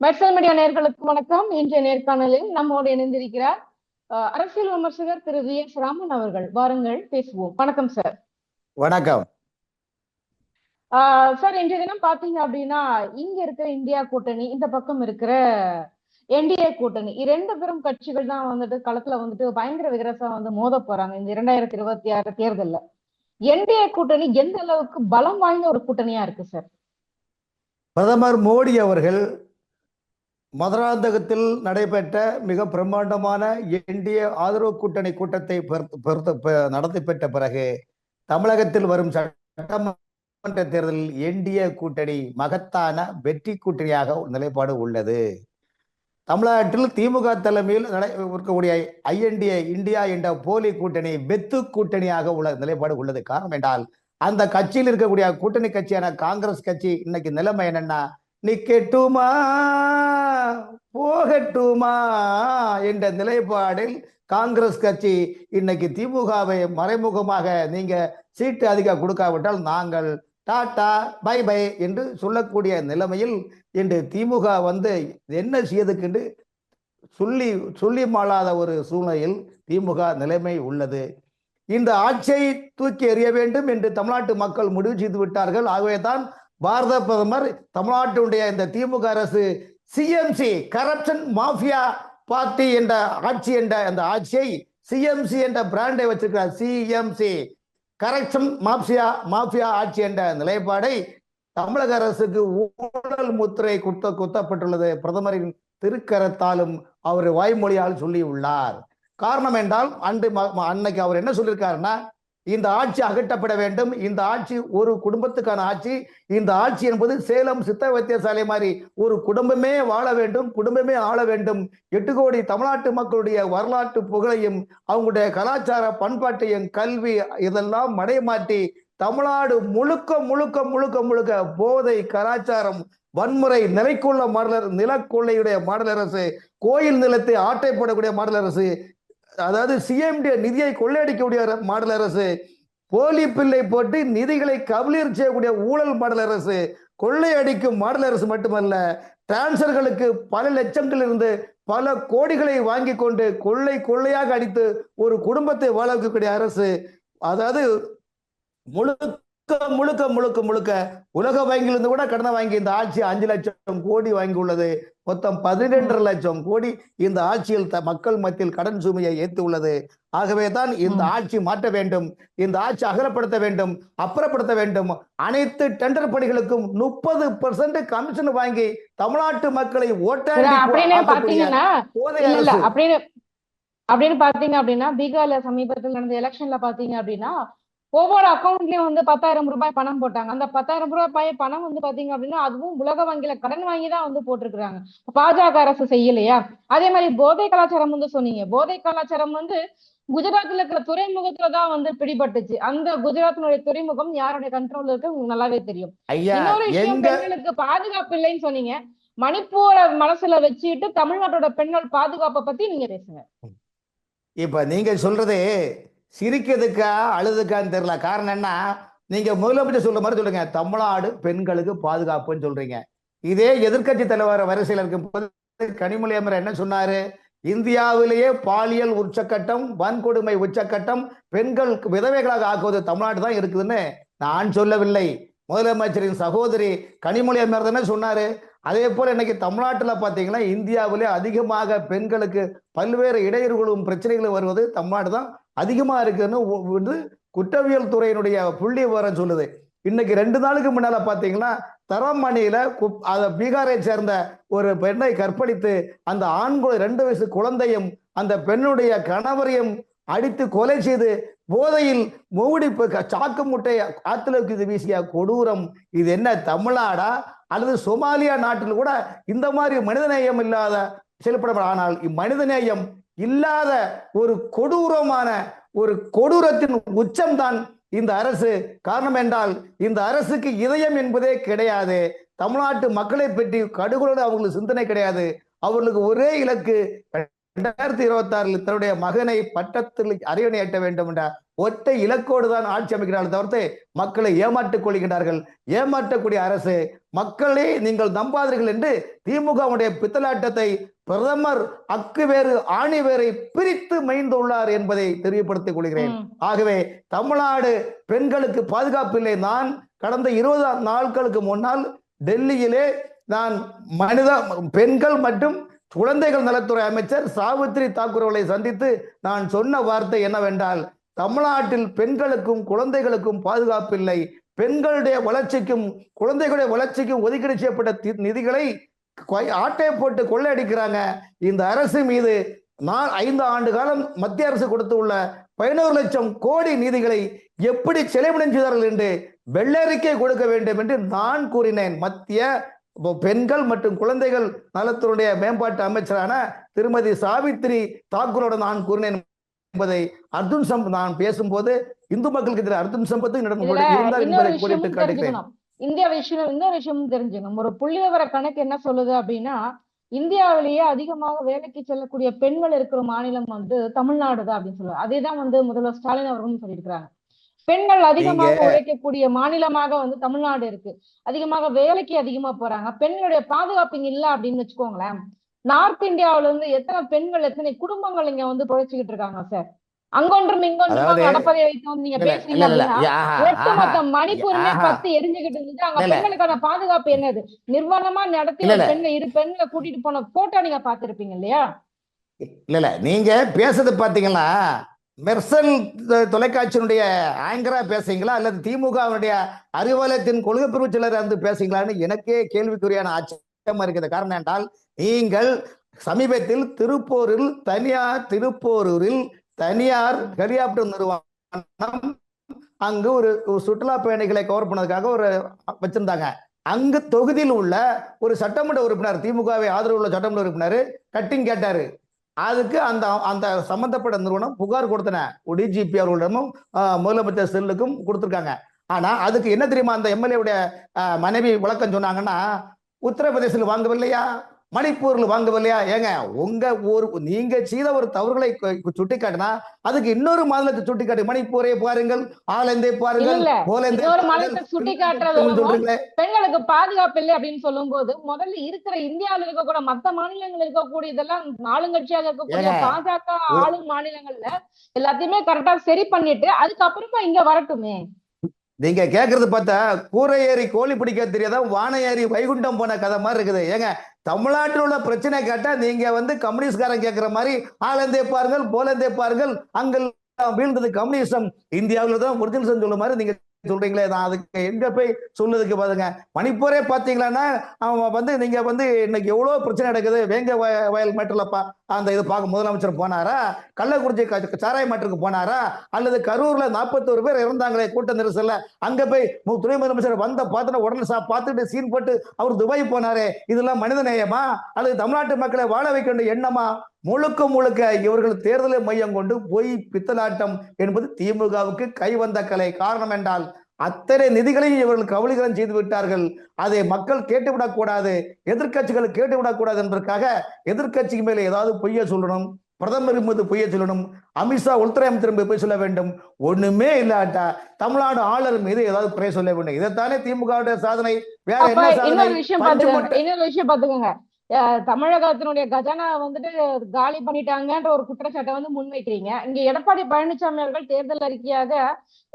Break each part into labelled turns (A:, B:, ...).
A: மெட்சல் media நேர்களுக்கு வணக்கம். இன்றைய நேர்காணலில் நம்மோடு இணைந்திருக்கிறார் அரசியல் விமர்சகர் திரு வி. எஸ். ராமன் அவர்கள். வாருங்கள் பேசுவோம். வணக்கம் சார்.
B: வணக்கம்.
A: சார் இன்றைய தினம் பாத்தீங்க அப்படின்னா இங்க இருக்கிற இந்தியா கூட்டணி இந்த பக்கம் இருக்கிற என்டிஏ கூட்டணி இரண்டு பெரும் கட்சிகள் தான் வந்துட்டு களத்துல வந்துட்டு பயங்கர விகரசா வந்து மோத போறாங்க இந்த இரண்டாயிரத்தி இருபத்தி ஆறு தேர்தல்ல. என்டிஏ கூட்டணி எந்த அளவுக்கு பலம் வாய்ந்த ஒரு கூட்டணியா இருக்கு சார்?
B: பிரதமர் மோடி அவர்கள் மதுராந்தகத்தில் நடைபெற்ற மிக பிரம்மாண்டமான என்டிஏ ஆதரவு கூட்டணி கூட்டத்தை பொறுத்து- நடத்தி பெற்ற பிறகு தமிழகத்தில் வரும் சட்டமன்ற தேர்தலில் என்டிஏ கூட்டணி மகத்தான வெற்றி கூட்டணியாக ஒரு நிலைப்பாடு உள்ளது. தமிழ்நாட்டில் திமுக தலைமையில் நடை இருக்கக்கூடிய ஐஎன்டிஏ இந்தியா என்ற போலி கூட்டணி வெத்து கூட்டணியாக உள்ள நிலைப்பாடு உள்ளது. காரணம் என்றால் அந்த கட்சியில் இருக்கக்கூடிய கூட்டணி கட்சியான காங்கிரஸ் கட்சி இன்னைக்கு நிலைமை என்னன்னா நிக்கட்டுமா? போகட்டுமா? என்ற நிலைப்பாடில் காங்கிரஸ் கட்சி இன்னைக்கு திமுகவை மறைமுகமாக நீங்க சீட்டு அதிகம் கொடுக்காவிட்டால் நாங்கள் டாடா பை பை என்று சொல்லக்கூடிய நிலைமையில் இன்று திமுக வந்து என்ன செய்யறதுக்கு சொல்லி சொல்லி மாளாத ஒரு சூழ்நிலையில் திமுக நிலைமை உள்ளது. இந்த ஆட்சியை தூக்கி எறிய வேண்டும் என்று தமிழ்நாட்டு மக்கள் முடிவு செய்து விட்டார்கள். ஆகவே தான் பாரத பிரதமர் தமிழ்நாட்டினுடைய இந்த திமுக அரசு சிஎம்சி கரப்ஷன் மாஃபியா பார்ட்டி என்ற ஆட்சி என்ற அந்த ஆட்சியை சிஎம்சி என்ற பிராண்டை வச்சிருக்கிறார். சிஎம்சி கரப்ஷன் மாஃபியா மாஃபியா ஆட்சி என்ற நிலைப்பாடை தமிழக அரசுக்கு ஊழல் முத்திரை குத்த குத்தப்பட்டுள்ளது. பிரதமரின் திருக்கரத்தாலும் அவர் வாய்மொழியால் சொல்லியுள்ளார். காரணம் என்றால் அன்று ம- அன்னைக்கு அவர் என்ன சொல்லியிருக்காருன்னா இந்த ஆட்சி அகற்றப்பட வேண்டும். இந்த ஆட்சி ஒரு குடும்பத்துக்கான ஆட்சி. இந்த ஆட்சி என்பது சேலம் சித்த வைத்தியசாலை மாதிரி ஒரு குடும்பமே வாழ வேண்டும் குடும்பமே ஆள வேண்டும். எட்டு கோடி தமிழ்நாட்டு மக்களுடைய வரலாற்று புகழையும் அவங்களுடைய கலாச்சார பண்பாட்டையும் கல்வி இதெல்லாம் மடைமாற்றி தமிழ்நாடு முழுக்க முழுக்க முழுக்க முழுக்க போதை கலாச்சாரம் வன்முறை நிலைக்குள்ள மாடலர் நிலக்கொள்ளையுடைய மாடல் அரசு கோயில் நிலத்தை ஆட்டை போடக்கூடிய மாடல் அரசு அதாவது சிஎம்டி நிதியை கொள்ளையடிக்கக்கூடிய மாடல் அரசு போலி பிள்ளை போட்டு நிதிகளை கபலீர் செய்யக்கூடிய ஊழல் மாடல் அரசு கொள்ளையடிக்கும் மாடல் அரசு மட்டுமல்ல டிரான்சர்களுக்கு பல லட்சங்கள் இருந்து பல கோடிகளை வாங்கி கொண்டு கொள்ளை கொள்ளையாக அடித்து ஒரு குடும்பத்தை வாழ வைக்கக்கூடிய அரசு அதாவது முழு முழுக்க முழுக்க முழுக்க உலக வங்கியிலிருந்து கூட கடனை வாங்கி இந்த ஆட்சி அஞ்சு லட்சம் கோடி வாங்கி உள்ளது மொத்தம் பதினெண்டரை லட்சம் கோடி இந்த ஆட்சியில் மக்கள் மத்தியில் கடன் சுமையை ஏற்றி உள்ளது ஆகவே தான் இந்த. ஆட்சி மாற்ற வேண்டும். இந்த ஆட்சி அகலப்படுத்த வேண்டும் அப்புறப்படுத்த வேண்டும். அனைத்து டெண்டர் பணிகளுக்கும் முப்பது பெர்சன்ட் கமிஷன் வாங்கி தமிழ்நாட்டு மக்களை
A: அப்படின்னு அப்படின்னு பாத்தீங்க அப்படின்னா பீகார்ல சமீபத்தில் நடந்த எலெக்ஷன்ல பாத்தீங்க அப்படின்னா ஒவ்வொரு அக்கௌண்ட்லயும் வந்து பத்தாயிரம் ரூபாய் பணம் போட்டாங்க. அந்த பத்தாயிரம் ரூபாய் பணம் வந்து பாத்தீங்க அப்படின்னா அதுவும் உலக வங்கியில கடன் வாங்கி தான் வந்து போட்டிருக்கிறாங்க. பாஜக அரசு செய்யலையா? அதே மாதிரி போதை கலாச்சாரம் வந்து சொன்னீங்க. போதை கலாச்சாரம் வந்து குஜராத்ல இருக்கிற துறைமுகத்துல தான் வந்து பிடிபட்டுச்சு. அந்த குஜராத்தினுடைய துறைமுகம் யாருடைய கண்ட்ரோல்ல இருக்கு? உங்களுக்கு நல்லாவே தெரியும். இன்னொரு விஷயம் பெண்களுக்கு பாதுகாப்பு இல்லைன்னு சொன்னீங்க. மணிப்பூரை மனசுல வச்சுட்டு தமிழ்நாட்டோட பெண்கள் பாதுகாப்பை பத்தி நீங்க பேசுங்க.
B: இப்ப நீங்க சொல்றது சிரிக்கிறதுக்கா அழுதுக்கான்னு தெரியல. காரணம் என்ன? நீங்க முதலமைச்சர் சொல்ற மாதிரி சொல்லுங்க. தமிழ்நாடு பெண்களுக்கு பாதுகாப்புன்னு சொல்றீங்க. இதே எதிர்க்கட்சி தலைவர் வரிசையில் இருக்கும் போது கனிமொழி அமர் என்ன சொன்னாரு? இந்தியாவிலேயே பாலியல் உச்சக்கட்டம் வன்கொடுமை உச்சக்கட்டம் பெண்கள் விதவைகளாக ஆக்குவது தமிழ்நாடு தான் இருக்குதுன்னு நான் சொல்லவில்லை. முதலமைச்சரின் சகோதரி கனிமொழி அமர் தானே சொன்னாரு. அதே போல இன்னைக்கு தமிழ்நாட்டில் பார்த்தீங்கன்னா இந்தியாவிலே அதிகமாக பெண்களுக்கு பல்வேறு இடையூறுகளும் பிரச்சனைகளும் வருவது தமிழ்நாடு தான் அதிகமாக இருக்குதுன்னு வந்து குற்றவியல் துறையினுடைய புள்ளி விவரம் சொல்லுது. இன்னைக்கு ரெண்டு நாளுக்கு முன்னால பாத்தீங்கன்னா தரமணியில குப்- அதை பீகாரை சேர்ந்த ஒரு பெண்ணை கற்பழித்து அந்த ஆண்குழ ரெண்டு வயசு குழந்தையும் அந்த பெண்ணுடைய கணவரையும் அடித்து கொலை செய்து போதையில் மூடி சாக்கு முட்டை ஆத்துல இது வீசிய கொடூரம். இது என்ன தமிழ்நாடா? அல்லது சோமாலியா நாட்டில் கூட இந்த மாதிரி மனிதநேயம் இல்லாத செயல்பட ஆனால் இம்மனிதநேயம் இல்லாத ஒரு கொடூரமான ஒரு கொடூரத்தின் உச்சம்தான் இந்த அரசு. காரணம் என்றால் இந்த அரசுக்கு இதயம் என்பதே கிடையாது. தமிழ்நாட்டு மக்களை பற்றி கடுகளோடு அவங்களுக்கு சிந்தனை கிடையாது. அவர்களுக்கு ஒரே இலக்கு இரண்டாயிரத்தி இருபத்தி ஆறில் தன்னுடைய மகனை பட்டத்தில் அரியணை ஏற்ற வேண்டும் என்ற ஒற்றை இலக்கோடு தான் ஆட்சி அமைக்கிறார்கள் தவிர்த்து மக்களை ஏமாற்றிக் கொள்கின்றார்கள். ஏமாற்றக்கூடிய அரசு மக்களே நீங்கள் நம்பாதீர்கள் என்று திமுகவுடைய பித்தலாட்டத்தை பிரதமர் அக்கு வேறு ஆணி வேரை பிரித்து மைந்துள்ளார் என்பதை தெரியப்படுத்திக் கொள்கிறேன். ஆகவே தமிழ்நாடு பெண்களுக்கு பாதுகாப்பு இல்லை. நான் கடந்த இருபது நாட்களுக்கு முன்னால் டெல்லியிலே நான் மனித பெண்கள் மற்றும் குழந்தைகள் நலத்துறை அமைச்சர் சாவித்ரி தாக்கூர் அவர்களை சந்தித்து நான் சொன்ன வார்த்தை என்னவென்றால் தமிழ்நாட்டில் பெண்களுக்கும் குழந்தைகளுக்கும் பாதுகாப்பு இல்லை. பெண்களுடைய வளர்ச்சிக்கும் குழந்தைகளுடைய வளர்ச்சிக்கும் ஒதுக்கீடு செய்யப்பட்ட நிதிகளை ஆட்டை போட்டு கொள்ளையடிக்கிறாங்க. இந்த அரசு மீது நான் ஐந்து ஆண்டு காலம் மத்திய அரசு கொடுத்து உள்ள பதினோரு லட்சம் கோடி நிதிகளை எப்படி செலவினம் செய்தார்கள் என்று வெள்ளறிக்கை கொடுக்க வேண்டும் என்று நான் கூறினேன். மத்திய இப்போ பெண்கள் மற்றும் குழந்தைகள் நலத்துடைய மேம்பாட்டு அமைச்சரான திருமதி சாவித்ரி தாக்கூரோடு நான் கூறினேன் என்பதை அர்ஜுன் சம் நான் பேசும்போது இந்து மக்களுக்கு எதிராக அர்ஜுன் சம்பத்து நடந்து என்பதை காட்டுகிறேன்
A: இந்திய விஷயம் இன்னொரு விஷயமும் தெரிஞ்சுக்கணும். ஒரு புள்ளி விவர கணக்கு என்ன சொல்லுது அப்படின்னா இந்தியாவிலேயே அதிகமாக வேலைக்கு செல்லக்கூடிய பெண்கள் இருக்கிற மாநிலம் வந்து தமிழ்நாடு தான் அப்படின்னு சொல்லுவாங்க. அதே தான் வந்து முதல்வர் ஸ்டாலின் அவர்களும் சொல்லியிருக்கிறாங்க. பெண்கள் அதிகமாக உழைக்கக்கூடிய மாநிலமாக வந்து தமிழ்நாடு இருக்கு அதிகமாக வேலைக்கு அதிகமா போறாங்க பெண்களுடைய பாதுகாப்பு இங்க இல்ல அப்படின்னு வச்சுக்கோங்களேன் நார்த் இந்தியாவுல இருந்து எத்தனை பெண்கள் எத்தனை குடும்பங்கள் இங்க வந்து பொழைச்சிக்கிட்டு இருக்காங்க சார் அங்கொன்றும் இங்கொன்றும் நடப்பதை வைத்து வந்து நீங்க பேசுறீங்க ஒட்டுமொத்த. மணிப்பூருமே. பத்தி எரிஞ்சுகிட்டு இருந்துச்சு அங்க. பெண்களுக்கான பாதுகாப்பு என்னது நிர்வாணமா நடத்தி. பெண்ணை இரு பெண்களை கூட்டிட்டு போன போட்டோ நீங்க பாத்திருப்பீங்க இல்லையா
B: இல்ல இல்ல நீங்க பேசுறது பாத்தீங்கன்னா மெர்சன் தொலைக்காட்சியினுடைய ஆங்கரா பேசுறீங்களா? அல்லது திமுகவினுடைய அறிவாலயத்தின் கொள்கை பிரிவு சிலர் வந்து பேசுறீங்களான்னு எனக்கே கேள்விக்குரியான ஆச்சரியமா இருக்குது. காரணம் என்றால் நீங்கள் சமீபத்தில் திருப்பூரில் தனியார் திருப்போரூரில் தனியார் ஹெலிகாப்டர் நிறுவனம் அங்கு ஒரு ஒரு சுற்றுலா பயணிகளை கவர் பண்ணதுக்காக ஒரு வச்சிருந்தாங்க. அங்கு தொகுதியில் உள்ள ஒரு சட்டமன்ற உறுப்பினர் திமுகவை ஆதரவு உள்ள சட்டமன்ற உறுப்பினர் கட்டிங் கேட்டாரு. அதுக்கு அந்த அந்த சம்பந்தப்பட்ட நிறுவனம் புகார் கொடுத்தன. டிஜிபி அவர்களிடமும் முதலமைச்சர் செல்லுக்கும் கொடுத்துருக்காங்க. ஆனா அதுக்கு என்ன தெரியுமா அந்த எம்எல்ஏவுடைய மனைவி விளக்கம் சொன்னாங்கன்னா உத்தரப்பிரதேசத்தில் வாங்கவில்லையா? மணிப்பூர்ல வாங்கவில்லையா? ஏங்க உங்க ஊர் நீங்க செய்த ஒரு தவறுகளை சுட்டி காட்டினா அதுக்கு இன்னொரு மாநிலத்தை சுட்டி காட்டு மணிப்பூரை பாருங்கள் ஆலந்தே பாருங்கள்
A: சுட்டி காட்டுறது பெண்களுக்கு பாதுகாப்பு இல்லை அப்படின்னு சொல்லும் போது முதல்ல இருக்கிற இந்தியாவில் இருக்கக்கூடிய மத்த மாநிலங்கள் இருக்கக்கூடிய இதெல்லாம் ஆளுங்கட்சியாக இருக்கக்கூடிய பாஜக ஆளும் மாநிலங்கள்ல எல்லாத்தையுமே கரெக்டா சரி பண்ணிட்டு அதுக்கப்புறமா இங்க வரட்டுமே?
B: நீங்க கேக்குறது பார்த்தா கூரை ஏறி கோழி பிடிக்க தெரியாத? வானை ஏறி வைகுண்டம் போன கதை மாதிரி இருக்குது. ஏங்க தமிழ்நாட்டில் உள்ள பிரச்சனை கேட்டா நீங்க வந்து கம்யூனிஸ்ட்காரன் கேட்கிற மாதிரி ஆலந்தே பாருங்கள் போலந்தே பாருங்கள் அங்கே வீழ்ந்தது கம்யூனிசம். இந்தியாவில் தான் ஒரிஜினல் சொல்ல மாதிரி நீங்க சொல்றீங்களே? நான் அதுக்கு எங்க போய் சொல்லுறதுக்கு பாருங்க. மணிப்பூரே பாத்தீங்களான்னா அவன் வந்து நீங்க வந்து இன்னைக்கு எவ்வளவு பிரச்சனை நடக்குது? வேங்க வய- வயல் மேட்டர்ல அந்த இது பார்க்க முதலமைச்சர் போனாரா? கள்ளக்குறிச்சி சாராய மேட்டருக்கு போனாரா? அல்லது கரூர்ல நாற்பத்தோரு பேர் இறந்தாங்களே கூட்ட நெரிசல்ல? அங்க போய் மு- துணை முதலமைச்சர் வந்த பார்த்துட்டு உடனே சா பார்த்துட்டு சீன் போட்டு அவர் துபாய் போனாரே இதெல்லாம் மனித நேயமா? அல்லது தமிழ்நாட்டு மக்களை வாழ வைக்க எண்ணமா? முழுக்க முழுக்க இவர்கள் தேர்தலை மையம் கொண்டு பொய் பித்தலாட்டம் என்பது திமுகவுக்கு கை வந்த கலை. காரணம் என்றால் அத்தனை நிதிகளையும் இவர்கள் கவலைகளும் செய்து விட்டார்கள். அதை மக்கள் கேட்டுவிடக் கூடாது. எதிர்க்கட்சிகள் கேட்டுவிடக் கூடாது என்பதற்காக எதிர்க்கட்சிக்கு மேலே ஏதாவது பொய்ய சொல்லணும் பிரதமர் மீது பொய்ய சொல்லணும் அமித்ஷா உள்துறை அமைச்சர் மீது பொய் சொல்ல வேண்டும். ஒண்ணுமே இல்லாட்டா தமிழ்நாடு ஆளுநர் மீது ஏதாவது குறை சொல்ல வேண்டும். இதைத்தானே திமுக சாதனை. வேற என்ன சாதனை?
A: இன்னொரு விஷயம் பாத்துக்கோங்க தமிழகத்தினுடைய கஜானா வந்துட்டு காலி பண்ணிட்டாங்கன்ற ஒரு குற்றச்சாட்டை வந்து முன்வைக்கிறீங்க. இங்க எடப்பாடி பழனிசாமி அவர்கள் தேர்தல் அறிக்கையாக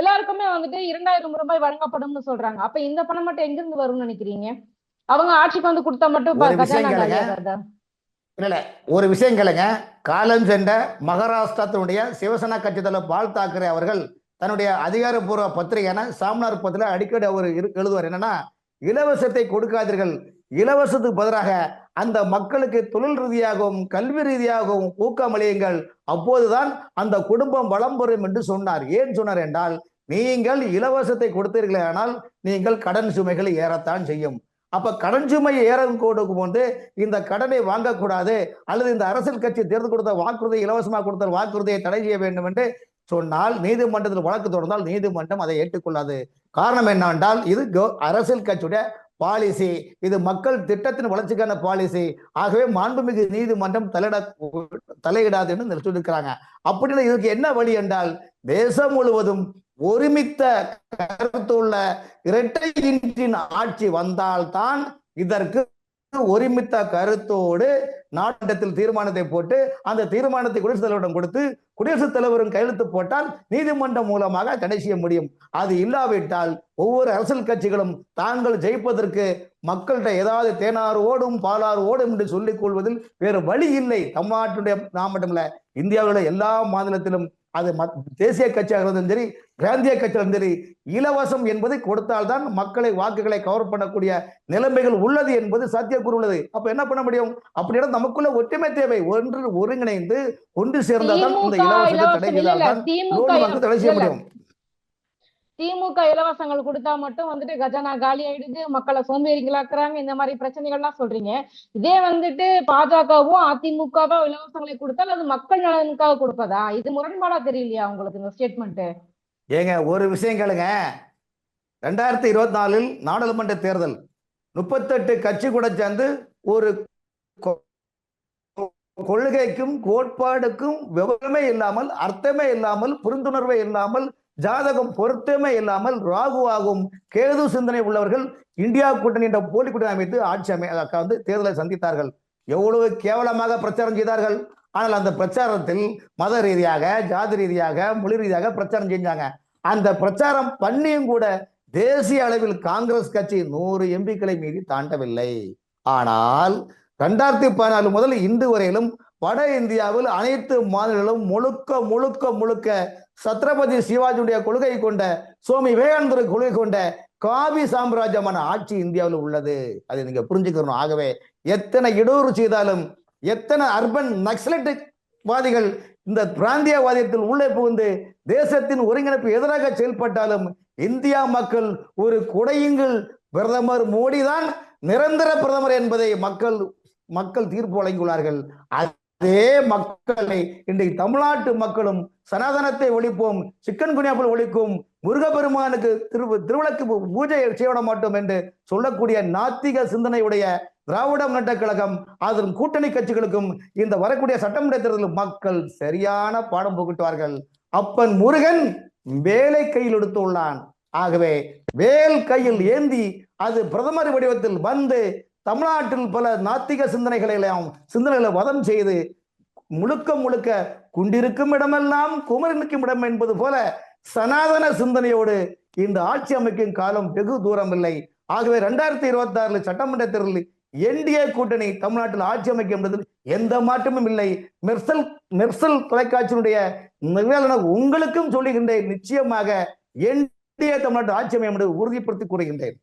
A: எல்லாருக்குமே வந்துட்டு இரண்டாயிரம் ரூபாய் வழங்கப்படும்னு சொல்றாங்க. அப்ப இந்த பணம் மட்டும் எங்க இருந்து வரும்னு நினைக்கிறீங்க? அவங்க ஆட்சிக்கு வந்து கொடுத்தா மட்டும்
B: இல்ல ஒரு விஷயம் கேளுங்க. காலம் சென்ற மகாராஷ்டிரத்தினுடைய சிவசேனா கட்சி தலைவர் பால் தாக்கரே அவர்கள் தன்னுடைய அதிகாரப்பூர்வ பத்திரிகையான சாம்னார் பத்திரிகை அடிக்கடி அவர் எழுதுவார். என்னன்னா இலவசத்தை கொடுக்காதீர்கள். இலவசத்துக்கு பதிலாக அந்த மக்களுக்கு தொழில் ரீதியாகவும் கல்வி ரீதியாகவும் ஊக்கமளியுங்கள் அப்போதுதான் அந்த குடும்பம் வளம் பெறும் என்று சொன்னார். ஏன் சொன்னார் என்றால் நீங்கள் இலவசத்தை கொடுத்தீர்களே ஆனால் நீங்கள் கடன் சுமைகளை ஏறத்தான் செய்யும். அப்ப கடன் சுமை ஏறம் கொடுக்கும் போது இந்த கடனை வாங்கக்கூடாது அல்லது இந்த அரசியல் கட்சி தேர்ந்து கொடுத்த வாக்குறுதி இலவசமாக கொடுத்த வாக்குறுதியை தடை செய்ய வேண்டும் என்று சொன்னால் நீதிமன்றத்தில் வழக்கு தொடர்ந்தால் நீதிமன்றம் அதை ஏற்றுக்கொள்ளாது. காரணம் என்னவென்றால் இது கோ- அரசியல் கட்சியுடைய பாலிசி இது மக்கள் திட்டத்தின் வளர்ச்சிக்கான பாலிசி. ஆகவே மாண்புமிகு நீதிமன்றம் தலையிட தலையிடாதுன்னு இந்த சொல்லியிருக்கிறாங்க அப்படின்னு இதுக்கு என்ன வழி என்றால் தேசம் முழுவதும் ஒருமித்த கருத்துள்ள இரட்டை இன்றின் ஆட்சி வந்தால்தான் இதற்கு ஒருமித்த கருத்தோடு நாட்டத்தில் தீர்மானத்தை போட்டு அந்த தீர்மானத்தை குடியரசுத் தலைவரிடம் கொடுத்து குடியரசுத் தலைவரும் கையெழுத்து போட்டால் நீதிமன்றம் மூலமாக தடை செய்ய முடியும். அது இல்லாவிட்டால் ஒவ்வொரு அரசியல் கட்சிகளும் தாங்கள் ஜெயிப்பதற்கு மக்கள்கிட்ட ஏதாவது தேனாறு ஓடும் பாலாறு ஓடும் என்று சொல்லிக் கொள்வதில் வேறு வழி இல்லை. தமிழ்நாட்டுடைய நான் மட்டுமில்ல இந்தியாவில் உள்ள எல்லா மாநிலத்திலும் அது தேசிய கட்சியாக இருந்தாலும் சரி பிராந்திய கட்சியாக சரி இலவசம் என்பதை கொடுத்தால்தான் மக்களை வாக்குகளை கவர் பண்ணக்கூடிய நிலைமைகள் உள்ளது என்பது சாத்தியக்கூறு உள்ளது. அப்ப என்ன பண்ண முடியும்? அப்படின்னா நமக்குள்ள ஒற்றுமை தேவை. ஒன்று ஒருங்கிணைந்து ஒன்று சேர்ந்தால்தான் இந்த இலவசத்தை தடை செய்தால்தான்
A: திமுக
B: லோன் வாங்க தடை செய்ய முடியும்.
A: திமுக இலவசங்கள் கொடுத்தா மட்டும் வந்துட்டு கஜானா காலி ஆயிடுது மக்களை சோம்பேறிங்களாக்குறாங்க இந்த மாதிரி பிரச்சனைகள்லாம் சொல்றீங்க. இதே வந்துட்டு பாஜகவும் அதிமுகவோ இலவசங்களை கொடுத்தால் அது மக்கள் நலனுக்காக கொடுப்பதா? இது முரண்பாடா தெரியலையா உங்களுக்கு இந்த ஸ்டேட்மெண்ட்
B: ஏங்க ஒரு விஷயம் கேளுங்க. ரெண்டாயிரத்தி இருபத்தி நாலில் நாடாளுமன்ற தேர்தல். முப்பத்தெட்டு கட்சி கூட சேர்ந்து ஒரு கொள்கைக்கும் கோட்பாடுக்கும் விவரமே இல்லாமல் அர்த்தமே இல்லாமல் புரிந்துணர்வே இல்லாமல் ஜாதகம் பொருத்தமே இல்லாமல் ராகுவாகும் கேது சிந்தனை உள்ளவர்கள் இந்தியா கூட்டணி என்ற போலி கூட்டணி அமைத்து ஆட்சி அமை வந்து தேர்தலை சந்தித்தார்கள். எவ்வளவு கேவலமாக பிரச்சாரம் செய்தார்கள். ஆனால் அந்த பிரச்சாரத்தில் மத ரீதியாக ஜாதி ரீதியாக மொழி ரீதியாக பிரச்சாரம் செஞ்சாங்க. அந்த பிரச்சாரம் பண்ணியும் கூட தேசிய அளவில் காங்கிரஸ் கட்சி நூறு எம்பிக்களை மீறி தாண்டவில்லை. ஆனால் ரெண்டாயிரத்தி பதினாலு முதல் இன்று வரையிலும் வட இந்தியாவில் அனைத்து மாநிலங்களும் முழுக்க முழுக்க முழுக்க சத்ரபதி சிவாஜியுடைய கொள்கை கொண்ட சுவாமி விவேகானந்தர் கொள்கை கொண்ட காவி சாம்ராஜ்யமான ஆட்சி இந்தியாவில் உள்ளது. அதை நீங்க புரிஞ்சுக்கணும். ஆகவே எத்தனை இடூறு செய்தாலும் எத்தனை அர்பன் நக்சலைட் வாதிகள் இந்த பிராந்தியவாதியத்தில் உள்ளே புகுந்து தேசத்தின் ஒருங்கிணைப்பு எதிராக செயல்பட்டாலும் இந்தியா மக்கள் ஒரு குடையுங்கள் பிரதமர் மோடி தான் நிரந்தர பிரதமர் என்பதை மக்கள் மக்கள் தீர்ப்பு வழங்கியுள்ளார்கள். அதே மக்களை இன்றைக்கு தமிழ்நாட்டு மக்களும் சனாதனத்தை ஒழிப்போம் சிக்கன் குனியாப்பில் ஒழிக்கும் முருகப்பெருமானுக்கு திரு திருவிளக்கு பூஜை செய்ய மாட்டோம் என்று சொல்லக்கூடிய நாத்திக சிந்தனையுடைய திராவிட முன்னேற்ற கழகம் அதன் கூட்டணி கட்சிகளுக்கும் இந்த வரக்கூடிய சட்டமன்ற தேர்தலில் மக்கள் சரியான பாடம் புகட்டுவார்கள். அப்பன் முருகன் வேலை கையில் எடுத்துள்ளான். ஆகவே வேல் கையில் ஏந்தி அது பிரதமர் வடிவத்தில் வந்து தமிழ்நாட்டில் பல நாத்திக சிந்தனைகளை எல்லாம் சிந்தனைகளை வதம் செய்து முழுக்க முழுக்க குண்டிருக்கும் இடமெல்லாம் குமரனுக்கும் இடம் என்பது போல சனாதன சிந்தனையோடு இந்த ஆட்சி அமைக்கும் காலம் வெகு தூரம் இல்லை ஆகவே ரெண்டாயிரத்தி இருபத்தி ஆறுல சட்டமன்ற தேர்தலில் என்டிஏ கூட்டணி தமிழ்நாட்டில் ஆட்சி அமைக்கும் என்பதில் எந்த மாற்றமும் இல்லை. மெர்சல் மெர்சல் தொலைக்காட்சியினுடைய நிகழ்வு உங்களுக்கும் சொல்லுகின்றேன். நிச்சயமாக என்டிஏ தமிழ்நாட்டு ஆட்சி அமையும் என்பதை உறுதிப்படுத்தி கூறுகின்றேன்.